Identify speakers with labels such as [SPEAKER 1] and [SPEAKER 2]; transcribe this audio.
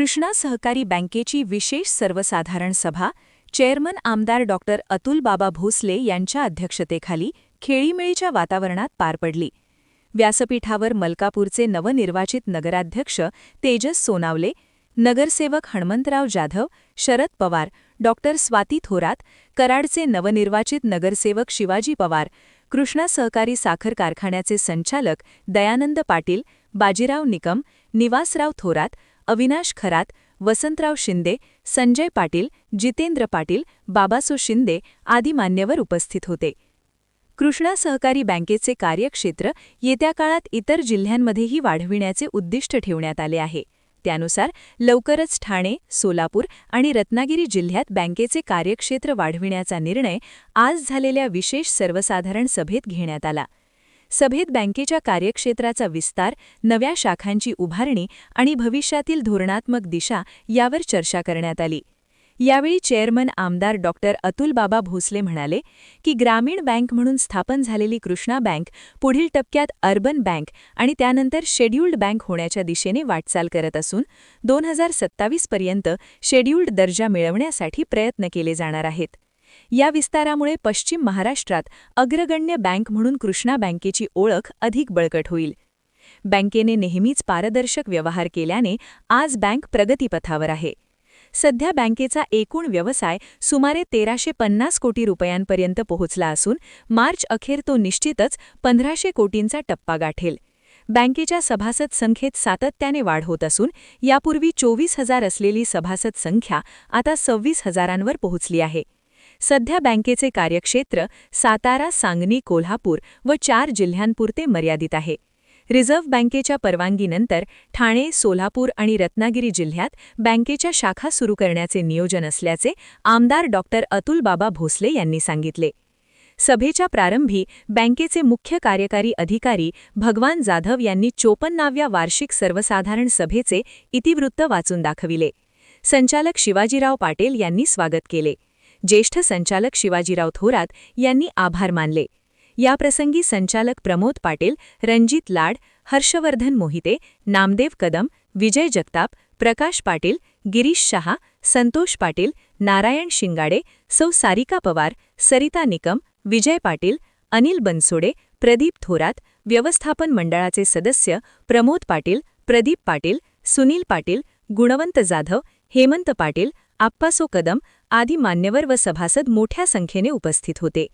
[SPEAKER 1] कृष्णा सहकारी बँकेची विशेष सर्वसाधारण सभा चेअरमन आमदार डॉक्टर अतुल बाबा भोसले यांच्या अध्यक्षतेखाली खेळीमेळीच्या वातावरणात पार पडली. व्यासपीठावर मलकापूरचे नवनिर्वाचित नगराध्यक्ष तेजस सोनावले नगरसेवक हणमंतराव जाधव शरद पवार डॉक्टर स्वाती थोरात कराडचे नवनिर्वाचित नगरसेवक शिवाजी पवार कृष्णा सहकारी साखर कारखान्याचे संचालक दयानंद पाटील बाजीराव निकम निवासराव थोरात अविनाश खरात वसंतराव शिंदे संजय पाटील जितेंद्र पाटील बाबासो शिंदे आदी मान्यवर उपस्थित होते. कृष्णा सहकारी बँकेचे कार्यक्षेत्र येत्या काळात इतर जिल्ह्यांमध्येही वाढविण्याचे उद्दिष्ट ठेवण्यात आले आहे. त्यानुसार लवकरच ठाणे सोलापूर आणि रत्नागिरी जिल्ह्यात बँकेचे कार्यक्षेत्र वाढविण्याचा निर्णय आज झालेल्या विशेष सर्वसाधारण सभेत घेण्यात आला. सभेत बँकेच्या कार्यक्षेत्राचा विस्तार नव्या शाखांची उभारणी आणि भविष्यातील धोरणात्मक दिशा यावर चर्चा करण्यात आली. यावेळी चेअरमन आमदार डॉक्टर अतुलबाबा भोसले म्हणाले की ग्रामीण बँक म्हणून स्थापन झालेली कृष्णा बँक पुढील टप्प्यात अर्बन बँक आणि त्यानंतर शेड्युल्ड बँक होण्याच्या दिशेने वाटचाल करत असून दोन हजार सत्तावीसपर्यंत शेड्युल्ड दर्जा मिळवण्यासाठी प्रयत्न केले जाणार आहेत. या विस्तारामुळे पश्चिम महाराष्ट्रात अग्रगण्य बँक म्हणून कृष्णा बँकेची ओळख अधिक बळकट होईल. बँकेने नेहमीच पारदर्शक व्यवहार केल्याने आज बँक प्रगतीपथावर आहे. सध्या बँकेचा एकूण व्यवसाय सुमारे तेराशे पन्नास कोटी रुपयांपर्यंत पोहोचला असून मार्च अखेर तो निश्चितच पंधराशे कोटींचा टप्पा गाठेल. बँकेच्या सभासद संख्येत सातत्याने वाढ होत असून यापूर्वी चोवीस हजार असलेली सभासद संख्या आता सव्वीस हजारांवर पोहोचली आहे. सध्या बँकेचे कार्यक्षेत्र सातारा सांगली कोल्हापूर व चार जिल्ह्यांपुरते मर्यादित आहे. रिझर्व्ह बँकेच्या परवानगीनंतर ठाणे सोलापूर आणि रत्नागिरी जिल्ह्यात बँकेच्या शाखा सुरू करण्याचे नियोजन असल्याचे आमदार डॉक्टर अतुलबाबा भोसले यांनी सांगितले. सभेच्या प्रारंभी बँकेचे मुख्य कार्यकारी अधिकारी भगवान जाधव यांनी चोपन्नाव्या वार्षिक सर्वसाधारण सभेचे इतिवृत्त वाचून दाखविले. संचालक शिवाजीराव पाटील यांनी स्वागत केले. ज्येष्ठ संचालक शिवाजीराव थोरात यांनी आभार मानले. याप्रसंगी संचालक प्रमोद पाटील रणजित लाड हर्षवर्धन मोहिते नामदेव कदम विजय जगताप प्रकाश पाटील गिरीश शहा संतोष पाटील नारायण शिंगाडे सौ सारिका पवार सरिता निकम विजय पाटील अनिल बनसोडे प्रदीप थोरात व्यवस्थापन मंडळाचे सदस्य प्रमोद पाटील प्रदीप पाटील सुनील पाटील गुणवंत जाधव हेमंत पाटील आप्पासो कदम आदी मान्यवर व सभासद मोठ्या संख्येने उपस्थित होते.